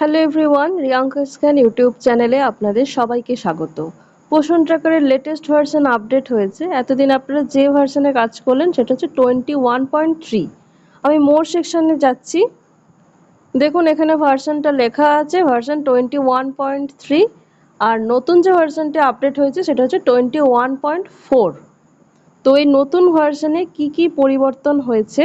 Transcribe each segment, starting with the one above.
Hello everyone Riyanka scan YouTube চ্যানেলে আপনাদের সবাইকে স্বাগত। পোষণ ট্র্যাকারের লেটেস্ট ভার্সন আপডেট হয়েছে। এতদিন আপনারা যে ভার্সনে কাজ করলেন, সেটা হচ্ছে টোয়েন্টি ওয়ান পয়েন্ট থ্রি আমি মোর সেকশনে যাচ্ছি। দেখুন, এখানে ভার্সনটা লেখা আছে version twenty one point three আর নতুন যে ভার্সনটি আপডেট হয়েছে, সেটা হচ্ছে টোয়েন্টি ওয়ান পয়েন্ট ফোর তো এই নতুন ভার্সনে কি কি পরিবর্তন হয়েছে?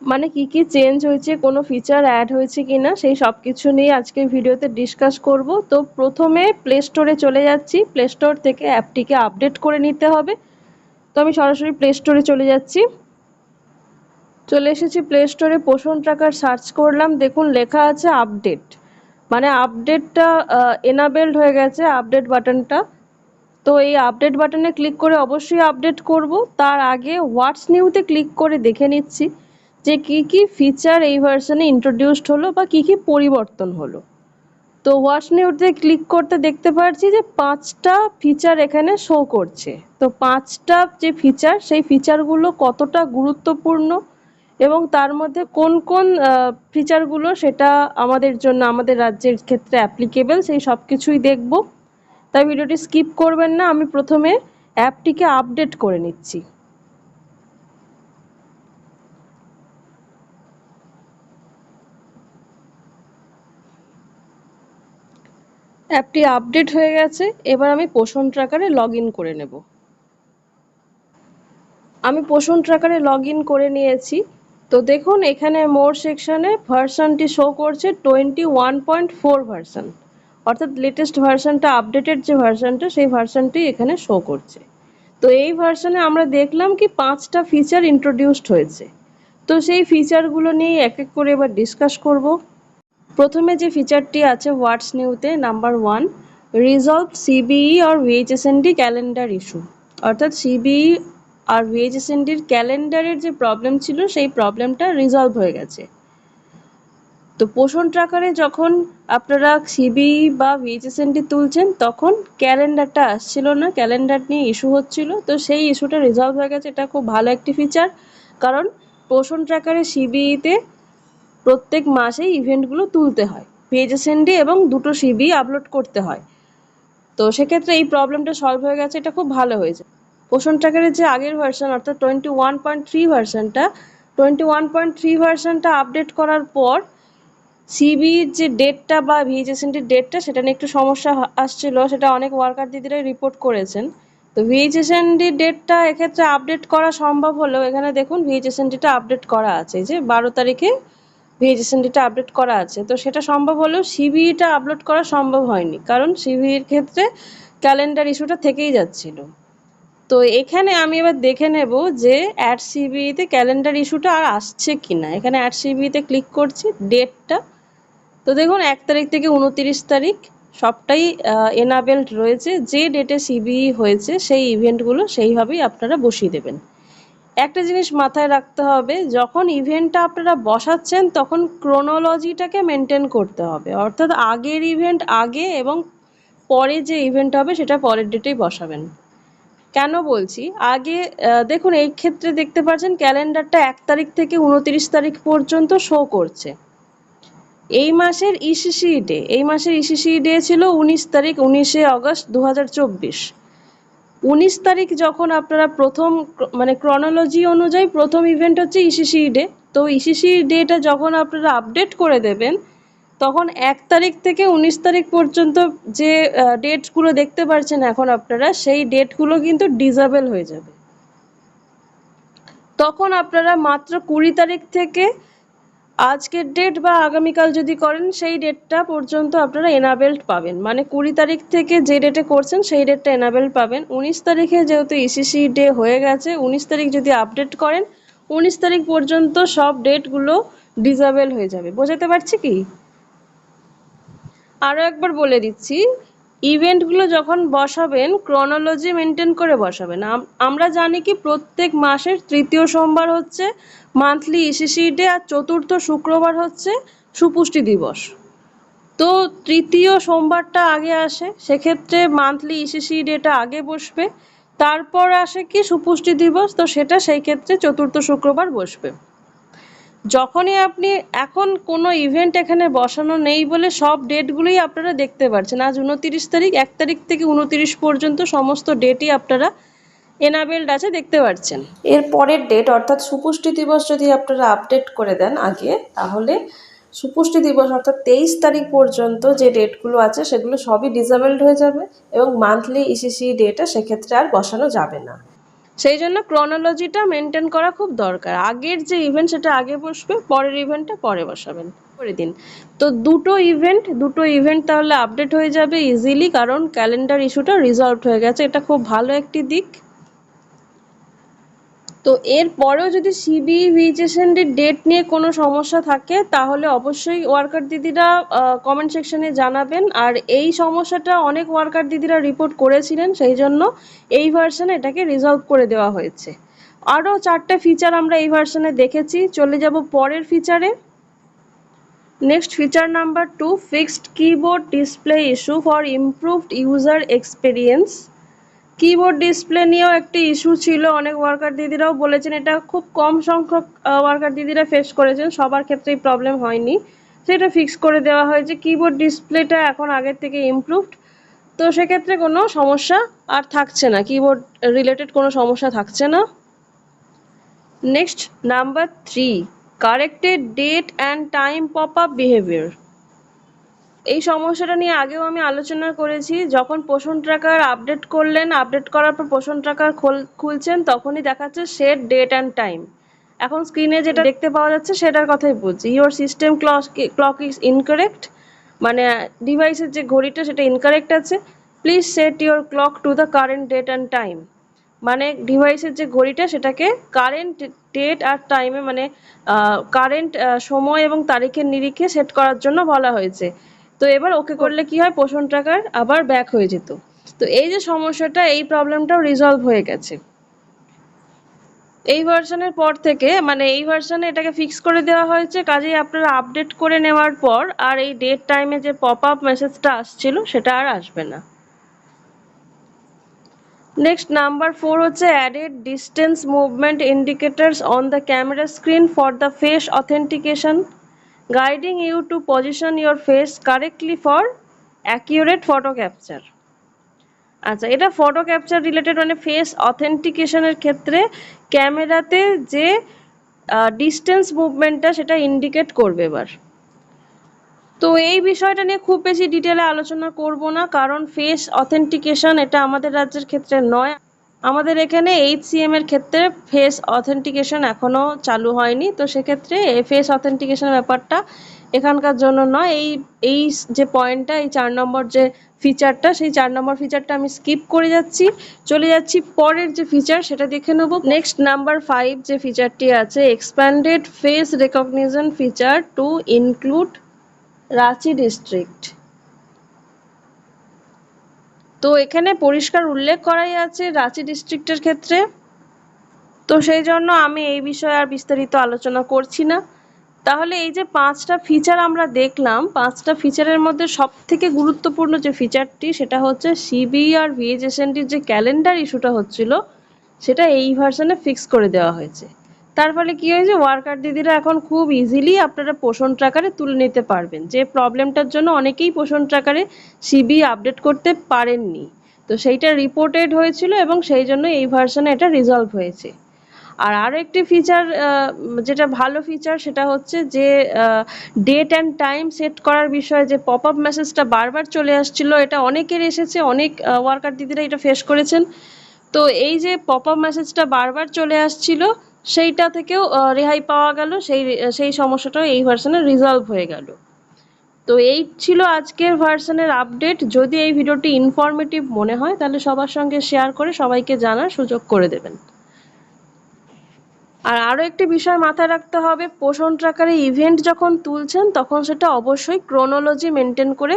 মানে কি কি চেঞ্জ হয়েছে, কোনো ফিচার অ্যাড হয়েছে কিনা, সেই সব কিছু নিয়ে আজকে ভিডিওতে ডিসকাস করব। তো প্রথমে প্লে স্টোরে চলে যাচ্ছি। প্লে স্টোর থেকে অ্যাপটিকে আপডেট করে নিতে হবে। তো আমি সরাসরি প্লে স্টোরে চলে যাচ্ছি। চলে এসেছি প্লে স্টোরে পোষণ ট্রাকার সার্চ করলাম। দেখুন, লেখা আছে আপডেট মানে আপডেটটা এনাবেলড হয়ে গেছে আপডেট বাটনটা তো এই আপডেট বাটনে ক্লিক করে অবশ্যই আপডেট করব। তার আগে হোয়াটস নিউতে ক্লিক করে দেখে নিচ্ছি। যে কি কি ফিচার এই ভার্সনে ইন্ট্রোডিউসড হলো বা কি কি পরিবর্তন হলো? তো ওয়াশ নিউতে ক্লিক করতে দেখতে পাচ্ছি যে পাঁচটা ফিচার এখানে শো করছে। তো পাঁচটা যে ফিচার সেই ফিচারগুলো কতটা গুরুত্বপূর্ণ এবং তার মধ্যে কোন কোন ফিচারগুলো সেটা আমাদের জন্য, আমাদের রাজ্যের ক্ষেত্রে অ্যাপ্লিকেবল সেই সব কিছুই দেখব। তাই ভিডিওটি স্কিপ করবেন না, আমি প্রথমে অ্যাপটিকে আপডেট করে নিচ্ছি। অ্যাপটি আপডেট হয়ে গেছে, এবার আমি পোষণ ট্র্যাকারে লগ করে নেব। আমি পোষণ ট্র্যাকারে লগ করে নিয়েছি। তো দেখুন, এখানে মোর সেকশানে ভার্সানটি শো করছে twenty one point four version. অর্থাৎ লেটেস্ট ভার্সানটা, আপডেটেড যে ভার্সানটা, সেই ভার্সানটি এখানে শো করছে। তো এই ভার্সনে আমরা দেখলাম কি পাঁচটা ফিচার ইন্ট্রোডিউসড হয়েছে। তো সেই ফিচারগুলো নিয়ে এক এক করে এবার ডিসকাস করব। প্রথমে যে ফিচারটি আছে হোয়াটস নিউতে নাম্বার ওয়ান রিজলভ সিবিই আর ভিএইচএসএনডি ক্যালেন্ডার ইস্যু অর্থাৎ সিবিই আর ভিএইচএসএনডির ক্যালেন্ডারের যে প্রবলেম ছিল, সেই প্রবলেমটা রিজলভ হয়ে গেছে। তো পোষণ ট্রাকারে যখন আপনারা সিবিই বা ভিএইচএসএনডি তুলছেন, তখন ক্যালেন্ডারটা আসছিল না ক্যালেন্ডার নিয়ে ইস্যু হচ্ছিল। তো সেই ইস্যুটা রিজলভ হয়ে গেছে, এটা খুব ভালো একটি ফিচার কারণ পোষণ ট্র্যাকারে সিবিইতে প্রত্যেক মাসেই ইভেন্টগুলো তুলতে হয়। ভিএইচএসএনডি এবং দুটো সিবি আপলোড করতে হয়। তো সেক্ষেত্রে এই প্রবলেমটা সলভ হয়ে গেছে, এটা খুব ভালো হয়েছে। পোষণ ট্র্যাকারের যে আগের ভার্সন অর্থাৎ টোয়েন্টি ওয়ান পয়েন্ট থ্রি ভার্সনটা টোয়েন্টি ওয়ান পয়েন্ট থ্রি ভার্সনটা আপডেট করার পর সিবির যে ডেটটা বা ভিএইচএসএনটির ডেটটা সেটা নিয়ে একটু সমস্যা আসছিল। সেটা অনেক ওয়ার্কার দিদিরাই রিপোর্ট করেছেন। তো ভিএইচএসএনডির ডেটটা এক্ষেত্রে আপডেট করা সম্ভব হলেও, এখানে দেখুন ভিএইচএসএনডিটা আপডেট করা আছে। যে বারো তারিখে ভিএইচএসএনডিটা আপডেট করা আছে। তো সেটা সম্ভব হলেও সিবিইটা আপলোড করা সম্ভব হয়নি, কারণ সিবিইর ক্ষেত্রে ক্যালেন্ডার ইস্যুটা থেকেই যাচ্ছিল। তো এখানে আমি এবার দেখে নেব যে অ্যাড সিবিইতে ক্যালেন্ডার ইস্যুটা আর আসছে কি না এখানে অ্যাড সিবিইতে ক্লিক করছি ডেটটা তো দেখুন, এক তারিখ থেকে উনতিরিশ তারিখ, সবটাই এনাবেলড রয়েছে। যে ডেটে সিবিই হয়েছে, সেই ইভেন্টগুলো সেইভাবেই আপনারা বসিয়ে দেবেন। একটা জিনিস মাথায় রাখতে হবে, যখন ইভেন্টটা আপনারা বসাচ্ছেন, তখন ক্রোনোলজিটাকে মেনটেন করতে হবে। অর্থাৎ আগের ইভেন্ট আগে এবং পরে যে ইভেন্ট হবে, সেটা পরের ডেটেই বসাবেন। কেন বলছি? আগে দেখুন, এই ক্ষেত্রে দেখতে পাচ্ছেন ক্যালেন্ডারটা এক তারিখ থেকে উনত্রিশ তারিখ পর্যন্ত শো করছে। এই মাসের ইসিসি ডে এই মাসের ইসিসি ডে ছিল উনিশ তারিখ, উনিশে অগস্ট দু উনিশ তারিখ যখন আপনারা প্রথম মানে ক্রনোলজি অনুযায়ী প্রথম ইভেন্ট হচ্ছে ইসিসি ডে তো ইসিসি ডেটা যখন আপনারা আপডেট করে দেবেন, তখন এক তারিখ থেকে উনিশ তারিখ পর্যন্ত যে ডেটগুলো দেখতে পারছেন এখন আপনারা, সেই ডেটগুলো কিন্তু ডিজাবেল হয়ে যাবে। তখন আপনারা মাত্র কুড়ি তারিখ থেকে আজকের ডেট বা আগামীকাল যদি করেন, সেই ডেটটা পর্যন্ত আপনারা এনাবেলড পাবেন। মানে কুড়ি তারিখ থেকে যে ডেটে করছেন, সেই ডেটটা এনাবেল পাবেন। উনিশ তারিখে যেহেতু ইসিসি ডে হয়ে গেছে, উনিশ তারিখ যদি আপডেট করেন, উনিশ তারিখ পর্যন্ত সব ডেটগুলো ডিজাবেল হয়ে যাবে। বোঝাতে পারছি কি? আরও একবার বলে দিচ্ছি ইভেন্টগুলো যখন বসাবেন ক্রনোলজি মেনটেন করে বসাবেন। আমরা জানি কি, প্রত্যেক মাসের তৃতীয় সোমবার হচ্ছে মান্থলি ইসিসি ডে আর চতুর্থ শুক্রবার হচ্ছে সুপুষ্টি দিবস। তো তৃতীয় সোমবারটা আগে আসে, সেক্ষেত্রে মান্থলি ইসিসি ডেটা আগে বসবে, তারপর আসে কি সুপুষ্টি দিবস, তো সেটা সেই ক্ষেত্রে চতুর্থ শুক্রবার বসবে। যখনই আপনি, এখন কোনো ইভেন্ট এখানে বসানো নেই বলে সব ডেটগুলোই আপনারা দেখতে পাচ্ছেন আজ উনতিরিশ তারিখ, এক তারিখ থেকে উনতিরিশ পর্যন্ত সমস্ত ডেটই আপনারা এনাবেলড আছে দেখতে পাচ্ছেন এর পরের ডেট অর্থাৎ সুপুষ্টি দিবস যদি আপনারা আপডেট করে দেন আগে তাহলে সুপুষ্টি দিবস অর্থাৎ তেইশ তারিখ পর্যন্ত যে ডেটগুলো আছে সেগুলো সবই ডিসেবলড হয়ে যাবে এবং মান্থলি ইসিসি ডেটা সেক্ষেত্রে আর বসানো যাবে না। সেই জন্য ক্রনোলজিটা মেনটেন করা খুব দরকার। আগের যে ইভেন্ট সেটা আগে বসবে পরের ইভেন্টটা পরে বসাবেন। করে দিন। তো দুটো ইভেন্ট দুটো ইভেন্ট তাহলে আপডেট হয়ে যাবে ইজিলি কারণ ক্যালেন্ডার ইস্যুটা রিজলভ হয়ে গেছে। এটা খুব ভালো একটি দিক। তো এর পরেও যদি সিবি ভিজেশনের ডেট নিয়ে কোনো সমস্যা থাকে, তাহলে অবশ্যই ওয়ার্কার দিদিরা কমেন্ট সেকশনে জানাবেন। আর এই সমস্যাটা অনেক ওয়ার্কার দিদিরা রিপোর্ট করেছিলেন, সেই জন্য এই ভার্সনে এটাকে রিজলভ করে দেওয়া হয়েছে। আরও চারটে ফিচার আমরা এই ভার্সনে দেখেছি। চলে যাব পরের ফিচারে next feature number two fixed keyboard display issue for improved user experience keyboard display নিয়েও একটি ইস্যু ছিল। অনেক ওয়ার্কার দিদিরাও বলেছেন, এটা খুব কম সংখ্যক ওয়ার্কার দিদিরা ফেস করেছেন, সবার ক্ষেত্রেই প্রবলেম হয়নি। সেটা ফিক্স করে দেওয়া হয়েছে। কিবোর্ড ডিসপ্লেটা এখন আগের থেকে ইমপ্রুভড তো সেক্ষেত্রে কোনো সমস্যা আর থাকছে না। কিবোর্ড রিলেটেড কোনো সমস্যা থাকছে না। Next number three corrected date and time pop up behaviour এই সমস্যাটা নিয়ে আগেও আমি আলোচনা করেছি, যখন পোষণ ট্র্যাকার আপডেট করলেন আপডেট করার পর পোষণ ট্র্যাকার খুলছেন, তখনই দেখাচ্ছে সেট ডেট অ্যান্ড টাইম এখন স্ক্রিনে যেটা দেখতে পাওয়া যাচ্ছে, সেটার কথাই বলছি। Your system clock clock is incorrect মানে ডিভাইসের যে ঘড়িটা, সেটা ইনকারেক্ট আছে। Please set your clock to the current date and time মানে ডিভাইসের যে ঘড়িটা, সেটাকে কারেন্ট ডেট আর টাইমে মানে কারেন্ট সময় এবং তারিখের নিরিখে সেট করার জন্য বলা হয়েছে। তো এবার ওকে করলে কি হয়? পোষণ ট্র্যাকার আবার ব্যাক হয়ে যেত। তো এই যে সমস্যাটা এই প্রবলেমটাও রিজলভ হয়ে গেছে। এই ভার্সনের পর থেকে মানে এই ভার্সনে এটাকে ফিক্স করে দেওয়া হয়েছে কাজেই আপনারা আপডেট করে নেওয়ার পর আর এই ডেট টাইমে যে পপ আপ মেসেজটা আসছিল সেটা আর আসবে না। নেক্সট নাম্বার ফোর হচ্ছে added distance movement indicators on the camera screen for the face authentication guiding you to position your face correctly for accurate photo capture আচ্ছা এটা ফটো ক্যাপচার রিলেটেড মানে ফেস অথেন্টিকেশনের ক্ষেত্রে ক্যামেরাতে যে ডিস্টেন্স মুভমেন্টটা সেটা indicate করবে এবার। তো এই বিষয়টা নিয়ে খুব বেশি ডিটেলে আলোচনা করব না, কারণ ফেস অথেন্টিকেশন এটা আমাদের রাজ্যের ক্ষেত্রে নয়। আমাদের এখানে এইচসিএম এর ক্ষেত্রে ফেস অথেন্টিকেশন এখনও চালু হয়নি, তো সেক্ষেত্রে ফেস অথেন্টিকেশন ব্যাপারটা এখানকার জন্য নয়। এই এই যে পয়েন্টটা এই চার নম্বর যে ফিচারটা সেই চার নম্বর ফিচারটা আমি স্কিপ করে যাচ্ছি। চলে যাচ্ছি পরের যে ফিচার সেটা দেখে নেব। নেক্সট নাম্বার ফাইভ যে ফিচারটি আছে expanded face recognition feature to include Ranchi district তো এখানে পরিষ্কার উল্লেখ করাই আছে রাঁচি ডিস্ট্রিক্টের ক্ষেত্রে। তো সেই জন্য আমি এই বিষয়ে আর বিস্তারিত আলোচনা করছি না। তাহলে এই যে পাঁচটা ফিচার আমরা দেখলাম, পাঁচটা ফিচারের মধ্যে সব থেকে গুরুত্বপূর্ণ যে ফিচারটি সেটা হচ্ছে সিবি আর ভিএইচএসএনটির যে ক্যালেন্ডার ইস্যুটা হচ্ছিল, সেটা এই ভার্সনে ফিক্স করে দেওয়া হয়েছে। তার ফলে কি হয়েছে? ওয়ার্কার দিদিরা এখন খুব ইজিলি আপনারা পোষণ ট্র্যাকারে তুলে নিতে পারবেন। যে প্রবলেমটার জন্য অনেকেই পোষণ ট্র্যাকারে সিবি আপডেট করতে পারেননি। তো সেইটা রিপোর্টেড হয়েছিল এবং সেই জন্য এই ভার্সনে এটা রিজলভ হয়েছে। আর আরও একটি ফিচার যেটা ভালো ফিচার সেটা হচ্ছে যে ডেট অ্যান্ড টাইম সেট করার বিষয়ে যে পপ আপ মেসেজটা বারবার চলে আসছিল, এটা অনেকের এসেছে, অনেক ওয়ার্কার দিদিরা এটা ফেস করেছেন। তো এই যে পপ আপ মেসেজটা বারবার চলে আসছিল সেইটা থেকেও রেহাই পাওয়া গেল। সেই সেই সমস্যাটাও এই ভার্সনে রিজলভ হয়ে গেল। তো এই ছিল আজকের ভার্সনের আপডেট যদি এই ভিডিওটি ইনফরমেটিভ মনে হয়, তাহলে সবার সঙ্গে শেয়ার করে সবাইকে জানার সুযোগ করে দেবেন। আর আরও একটি বিষয় মাথায় রাখতে হবে, পোষণ ট্রাকারে ইভেন্ট যখন তুলছেন, তখন সেটা অবশ্যই ক্রোনোলজি মেনটেন করে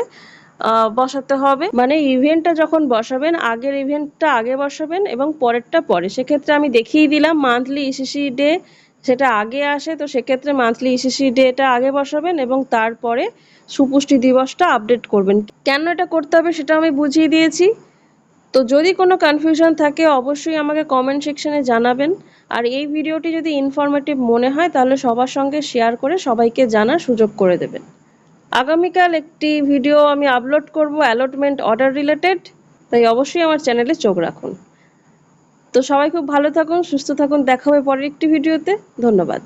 বসাতে হবে। মানে ইভেন্টটা যখন বসাবেন, আগের ইভেন্টটা আগে বসাবেন এবং পরেরটা পরে। সেক্ষেত্রে আমি দেখিয়ে দিলাম মান্থলি ইসিসি ডে সেটা আগে আসে, তো সেক্ষেত্রে মান্থলি ইসিসি ডেটা আগে বসাবেন এবং তারপরে সুপুষ্টি দিবসটা আপডেট করবেন। কেন এটা করতে হবে সেটা আমি বুঝিয়ে দিয়েছি। তো যদি কোনো কনফিউশন থাকে, অবশ্যই আমাকে কমেন্ট সেকশনে জানাবেন। আর এই ভিডিওটি যদি ইনফরমেটিভ মনে হয়, তাহলে সবার সঙ্গে শেয়ার করে সবাইকে জানার সুযোগ করে দেবেন। আগামীকাল একটি ভিডিও আমি আপলোড করব অ্যালটমেন্ট অর্ডার রিলেটেড তাই অবশ্যই আমার চ্যানেলে চোখ রাখুন। তো সবাই খুব ভালো থাকুন, সুস্থ থাকুন, দেখা হবে পরের একটি ভিডিওতে ধন্যবাদ।